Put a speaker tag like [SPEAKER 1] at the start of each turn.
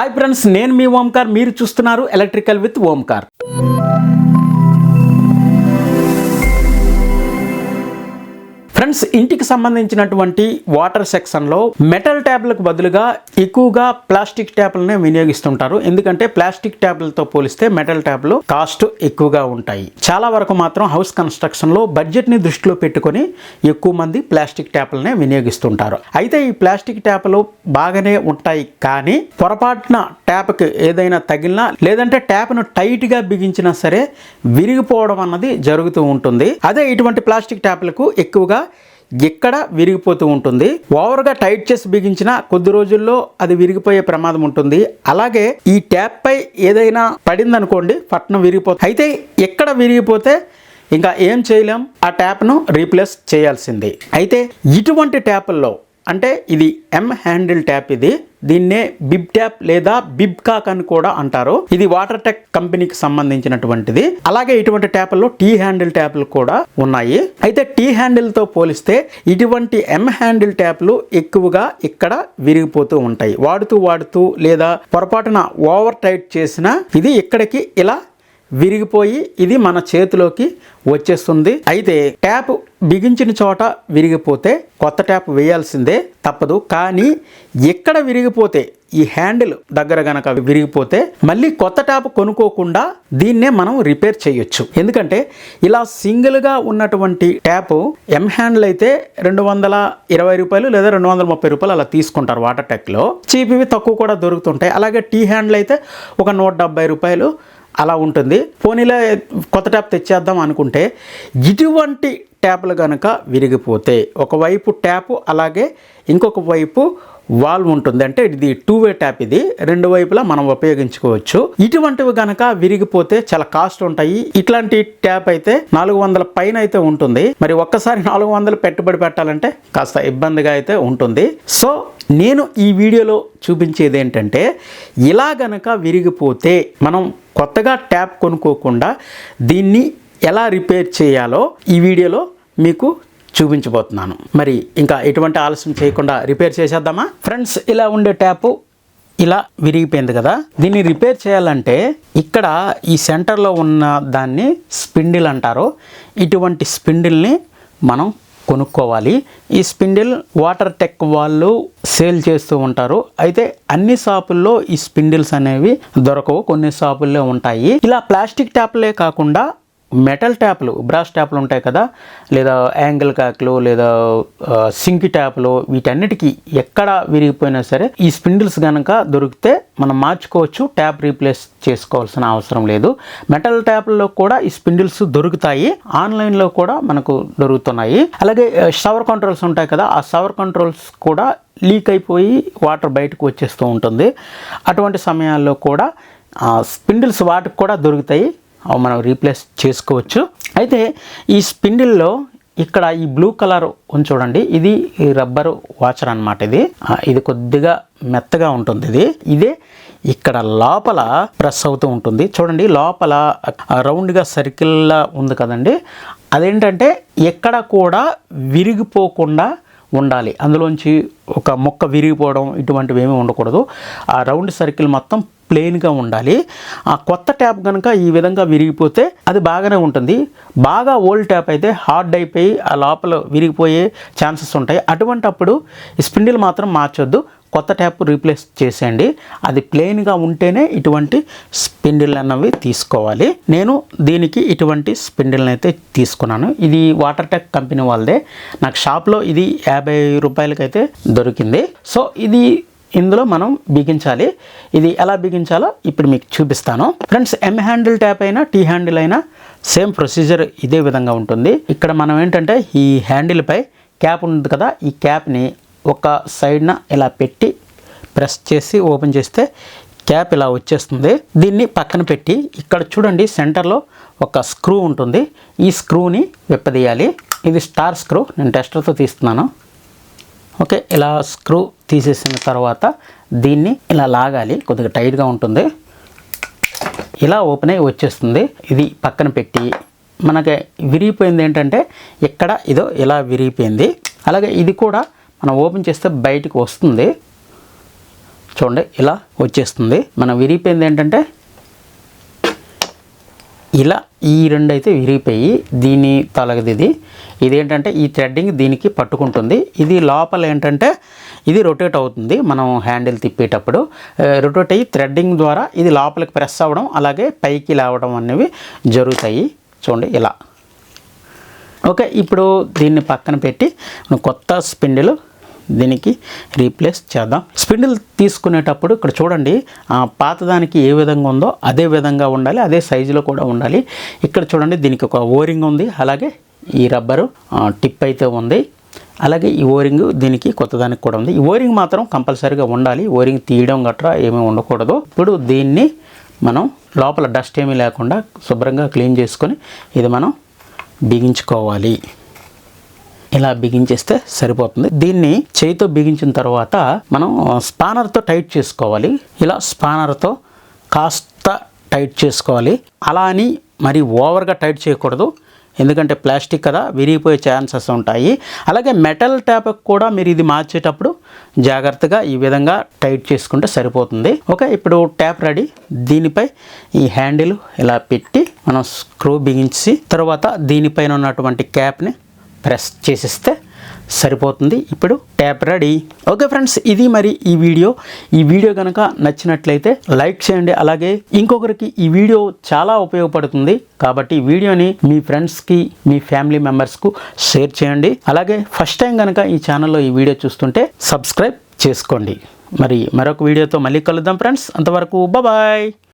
[SPEAKER 1] Hi friends నేను మీ ఓంకార్ మీరు చూస్తున్నారు ఎలక్ట్రికల్ విత్ ఓంకార్. ఫ్రెండ్స్ ఇంటికి సంబంధించినటువంటి వాటర్ సెక్షన్లో మెటల్ ట్యాబ్లకు బదులుగా ఎక్కువగా ప్లాస్టిక్ ట్యాబ్లనే వినియోగిస్తుంటారు. ఎందుకంటే ప్లాస్టిక్ ట్యాబ్లతో పోలిస్తే మెటల్ ట్యాబ్లు కాస్ట్ ఎక్కువగా ఉంటాయి. చాలా వరకు మాత్రం హౌస్ కన్స్ట్రక్షన్లో బడ్జెట్ని దృష్టిలో పెట్టుకొని ఎక్కువ మంది ప్లాస్టిక్ ట్యాప్లనే వినియోగిస్తుంటారు. అయితే ఈ ప్లాస్టిక్ ట్యాప్లు బాగానే ఉంటాయి కానీ పొరపాటున ట్యాప్కి ఏదైనా తగిలినా లేదంటే ట్యాప్ను టైట్గా బిగించినా సరే విరిగిపోవడం అన్నది జరుగుతూ ఉంటుంది. అదే ఇటువంటి ప్లాస్టిక్ ట్యాప్లకు ఎక్కువగా ఎక్కడ విరిగిపోతూ ఉంటుంది? ఓవర్గా టైట్ చేసి బిగించిన కొద్ది రోజుల్లో అది విరిగిపోయే ప్రమాదం ఉంటుంది. అలాగే ఈ ట్యాప్ పై ఏదైనా పడిందనుకోండి పట్నం విరిగిపోతుంది అయితే ఎక్కడ విరిగిపోతే ఇంకా ఏం చేయలేం? ఆ ట్యాప్ను రీప్లేస్ చేయాల్సింది. అయితే ఇటువంటి ట్యాపుల్లో అంటే ఇది ఎం హ్యాండిల్ ట్యాప్ ఇది దీన్నే బిబ్ ట్యాప్ లేదా బిబ్ కాక్ అని కూడా అంటారు. ఇది వాటర్ టెక్ కంపెనీకి సంబంధించినటువంటిది. అలాగే ఇటువంటి ట్యాప్ల్లో టీ హ్యాండిల్ ట్యాప్లు కూడా ఉన్నాయి. అయితే టీ హ్యాండిల్తో పోలిస్తే ఇటువంటి ఎం హ్యాండిల్ ట్యాప్లు ఎక్కువగా ఇక్కడ విరిగిపోతూ ఉంటాయి. వాడుతూ వాడుతూ లేదా పొరపాటున ఓవర్ టైట్ చేసిన ఇది ఇక్కడికి ఇలా విరిగిపోయి ఇది మన చేతిలోకి వచ్చేస్తుంది. అయితే ట్యాప్ బిగించిన చోట విరిగిపోతే కొత్త ట్యాప్ వేయాల్సిందే తప్పదు. కానీ ఎక్కడ విరిగిపోతే ఈ హ్యాండిల్ దగ్గర గనక విరిగిపోతే మళ్ళీ కొత్త ట్యాప్ కొనుక్కోకుండా దీన్నే మనం రిపేర్ చేయొచ్చు. ఎందుకంటే ఇలా సింగిల్గా ఉన్నటువంటి ట్యాప్ ఎం హ్యాండిల్ అయితే రెండు వందల ఇరవై రూపాయలు లేదా రెండు వందల ముప్పై రూపాయలు అలా తీసుకుంటారు వాటర్ ట్యాక్లో చీప్ ఇవి తక్కువ కూడా దొరుకుతుంటాయి. అలాగే టీ హ్యాండిల్ అయితే ఒక నూట డెబ్బై రూపాయలు అలా ఉంటుంది. పోనీలో కొత్త ట్యాప్ తెచ్చేద్దాం అనుకుంటే ఇటువంటి ట్యాప్లు కనుక విరిగిపోతే ఒకవైపు ట్యాపు అలాగే ఇంకొక వైపు వాల్వ్ ఉంటుంది. అంటే ఇది టూ వే ట్యాప్ ఇది. రెండు వైపులా మనం ఉపయోగించుకోవచ్చు. ఇటువంటివి కనుక విరిగిపోతే చాలా కాస్ట్ ఉంటాయి. ఇట్లాంటి ట్యాప్ అయితే నాలుగు వందల పైన అయితే ఉంటుంది. మరి ఒక్కసారి నాలుగు వందలు పెట్టుబడి పెట్టాలంటే కాస్త ఇబ్బందిగా అయితే ఉంటుంది. సో నేను ఈ వీడియోలో చూపించేది ఏంటంటే ఇలా గనక విరిగిపోతే మనం కొత్తగా ట్యాప్ కొనుక్కోకుండా దీన్ని ఎలా రిపేర్ చేయాలో ఈ వీడియోలో మీకు చూపించబోతున్నాను. మరి ఇంకా ఎటువంటి ఆలస్యం చేయకుండా రిపేర్ చేసేద్దామా? ఫ్రెండ్స్ ఇలా ఉండే ట్యాపు ఇలా విరిగిపోయింది కదా. దీన్ని రిపేర్ చేయాలంటే ఇక్కడ ఈ సెంటర్లో ఉన్న దాన్ని స్పిండిల్ అంటారు. ఇటువంటి స్పిండిల్ని మనం కొనుక్కోవాలి. ఈ స్పిండిల్ వాటర్ టెక్ వాళ్ళు సేల్ చేస్తూ ఉంటారు. అయితే అన్ని షాపుల్లో ఈ స్పిండిల్స్ అనేవి దొరకవు. కొన్ని షాపుల్లో ఉంటాయి. ఇలా ప్లాస్టిక్ ట్యాప్లే కాకుండా మెటల్ ట్యాప్లు బ్రాస్ ట్యాప్లు ఉంటాయి కదా? లేదా యాంగిల్ క్యాక్లు లేదా సింక్ ట్యాప్లు వీటన్నిటికీ ఎక్కడ విరిగిపోయినా సరే ఈ స్పిండిల్స్ కనుక దొరికితే మనం మార్చుకోవచ్చు ట్యాప్ రీప్లేస్ చేసుకోవాల్సిన అవసరం లేదు. మెటల్ ట్యాప్లలో కూడా ఈ స్పిండిల్స్ దొరుకుతాయి ఆన్లైన్లో కూడా మనకు దొరుకుతున్నాయి. అలాగే షవర్ కంట్రోల్స్ ఉంటాయి కదా ఆ షవర్ కంట్రోల్స్ కూడా లీక్ అయిపోయి వాటర్ బయటకు వచ్చేస్తూ ఉంటుంది. అటువంటి సమయాల్లో కూడా స్పిండిల్స్ వాటికి కూడా దొరుకుతాయి. మనం రీప్లేస్ చేసుకోవచ్చు. అయితే ఈ స్పిండిల్లో ఇక్కడ ఈ బ్లూ కలర్ ఉంది చూడండి. ఇది రబ్బరు రబ్బర్ వాచర్ అన్నమాట ఇది. ఇది కొద్దిగా మెత్తగా ఉంటుంది ఇది. ఇదే ఇక్కడ లోపల ప్రెస్ అవుతూ ఉంటుంది. చూడండి లోపల రౌండ్గా సర్కిల్లా ఉంది కదండి. అదేంటంటే ఎక్కడ కూడా విరిగిపోకుండా ఉండాలి. అందులోంచి ఒక మొక్క విరిగిపోవడం ఇటువంటివి ఏమీ ఉండకూడదు. ఆ రౌండ్ సర్కిల్ మొత్తం ప్లెయిన్గా ఉండాలి. ఆ కొత్త ట్యాప్ కనుక ఈ విధంగా విరిగిపోతే అది బాగానే ఉంటుంది. బాగా ఓల్డ్ ట్యాప్ అయితే హార్డ్ అయిపోయి ఆ లోపల విరిగిపోయే ఛాన్సెస్ ఉంటాయి. అటువంటప్పుడు ఈ స్పిండిల్ మాత్రం మార్చొద్దు. కొత్త ట్యాప్ రీప్లేస్ చేసేయండి. అది ప్లెయిన్గా ఉంటేనే ఇటువంటి స్పిండిల్ అన్నవి తీసుకోవాలి. నేను దీనికి ఇటువంటి స్పిండిల్ని అయితే తీసుకున్నాను. ఇది వాటర్ టెక్ కంపెనీ వాళ్ళదే. నాకు షాప్లో ఇది యాభై రూపాయలకైతే దొరికింది. సో ఇది ఇందులో మనం బిగించాలి. ఇది ఎలా బిగించాలో ఇప్పుడు మీకు చూపిస్తాను. ఫ్రెండ్స్ ఎం హ్యాండిల్ ట్యాప్ అయినా టీ హ్యాండిల్ అయినా సేమ్ ప్రొసీజర్ ఇదే విధంగా ఉంటుంది. ఇక్కడ మనం ఏంటంటే ఈ హ్యాండిల్ పై క్యాప్ ఉంది కదా ఈ క్యాప్ని ఒక సైడ్న ఇలా పెట్టి ప్రెస్ చేసి ఓపెన్ చేస్తే క్యాప్ ఇలా వచ్చేస్తుంది. దీన్ని పక్కన పెట్టి ఇక్కడ చూడండి సెంటర్లో ఒక స్క్రూ ఉంటుంది. ఈ స్క్రూని విప్పదీయాలి. ఇది స్టార్ స్క్రూ నేను టెస్టర్తో తీస్తున్నాను. ఓకే ఇలా స్క్రూ తీసేసిన తర్వాత దీన్ని ఇలా లాగాలి. కొద్దిగా టైట్గా ఉంటుంది. ఇలా ఓపెన్ అయ్యి వచ్చేస్తుంది. ఇది పక్కన పెట్టి మనకి విరిగిపోయింది ఏంటంటే ఇక్కడ ఇదో ఇలా విరిగిపోయింది. అలాగే ఇది కూడా మనం ఓపెన్ చేస్తే బయటకు వస్తుంది. చూడండి ఇలా వచ్చేస్తుంది. మనం విరిగిపోయింది ఏంటంటే ఇలా ఈ రెండు అయితే విరిగిపోయి దీని తలగది ఇది ఇదేంటంటే ఈ థ్రెడ్డింగ్ దీనికి పట్టుకుంటుంది. ఇది లోపల ఏంటంటే ఇది రొటేట్ అవుతుంది మనం హ్యాండిల్ తిప్పేటప్పుడు. రొటేట్ అయ్యి థ్రెడ్డింగ్ ద్వారా ఇది లోపలికి ప్రెస్ అవ్వడం అలాగే పైకి లేవడం అనేవి జరుగుతాయి. చూడండి ఇలా. ఓకే ఇప్పుడు దీన్ని పక్కన పెట్టి కొత్త స్పిండిలు దీనికి రీప్లేస్ చేద్దాం. స్పిండిల్ తీసుకునేటప్పుడు ఇక్కడ చూడండి పాతదానికి ఏ విధంగా ఉందో అదే విధంగా ఉండాలి అదే సైజులో కూడా ఉండాలి. ఇక్కడ చూడండి దీనికి ఒక ఓరింగ్ ఉంది అలాగే ఈ రబ్బరు టిప్ అయితే ఉంది. అలాగే ఈ ఓరింగ్ దీనికి కొత్తదానికి కూడా ఉంది. ఈ ఓరింగ్ మాత్రం కంపల్సరీగా ఉండాలి ఓరింగ్ తీయడం గట్రా ఏమీ ఉండకూడదు. ఇప్పుడు దీన్ని మనం లోపల డస్ట్ ఏమీ లేకుండా శుభ్రంగా క్లీన్ చేసుకొని ఇది మనం బిగించుకోవాలి. ఇలా బిగించేస్తే సరిపోతుంది. దీన్ని చేయితో బిగించిన తర్వాత మనం స్పానర్తో టైట్ చేసుకోవాలి. ఇలా స్పానర్తో కాస్త టైట్ చేసుకోవాలి. అలా అని మరి ఓవర్గా టైట్ చేయకూడదు. ఎందుకంటే ప్లాస్టిక్ కదా విరిగిపోయే ఛాన్సెస్ ఉంటాయి. అలాగే మెటల్ ట్యాప్కి కూడా మీరు ఇది మార్చేటప్పుడు జాగ్రత్తగా ఈ విధంగా టైట్ చేసుకుంటే సరిపోతుంది. ఓకే ఇప్పుడు ట్యాప్ రెడీ. దీనిపై ఈ హ్యాండిల్ ఇలా పెట్టి మనం స్క్రూ బిగించి తర్వాత దీనిపైన ఉన్నటువంటి క్యాప్ని ప్రెస్ చేసిస్తే సరిపోతుంది. ఇప్పుడు ట్యాప్ రెడీ. ఓకే ఫ్రెండ్స్ ఇది మరి ఈ వీడియో. ఈ వీడియో కనుక నచ్చినట్లయితే లైక్ చేయండి. అలాగే ఇంకొకరికి ఈ వీడియో చాలా ఉపయోగపడుతుంది. కాబట్టి వీడియోని మీ ఫ్రెండ్స్కి మీ ఫ్యామిలీ మెంబర్స్కు షేర్ చేయండి. అలాగే ఫస్ట్ టైం కనుక ఈ ఛానల్లో ఈ వీడియో చూస్తుంటే సబ్స్క్రైబ్ చేసుకోండి. మరి మరొక వీడియోతో మళ్ళీ కలుద్దాం ఫ్రెండ్స్. అంతవరకు బాయ్